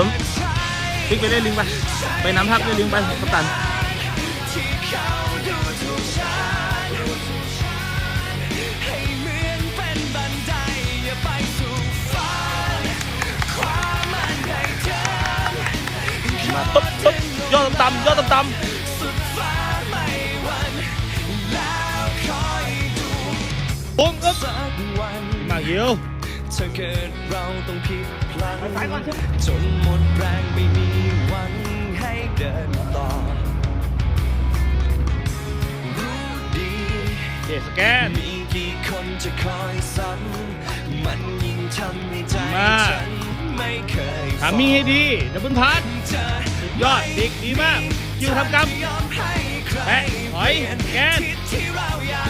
ผมพลิกไปเล่นลิงไป ไปน้ำทับเล่นลิงไปกัปตันมาตุ๊บตุ๊บย่อต่ำๆย่อต่ำๆปุ้งครับมาเกี่ยวถ้าเกิดเราต้องผิดพลั้งจนหม เจสแกน มีกี่คนจะคอยซ้ำมันยิ่งทำให้ใจมา ฉันไม่เคยทำมีให้ดีดับเบิลพาร์ทเจอยอดเด็กดีมากคิวทำกรรมยอมให้ใครแปะถอยแกน ทิศที่เราอยากไป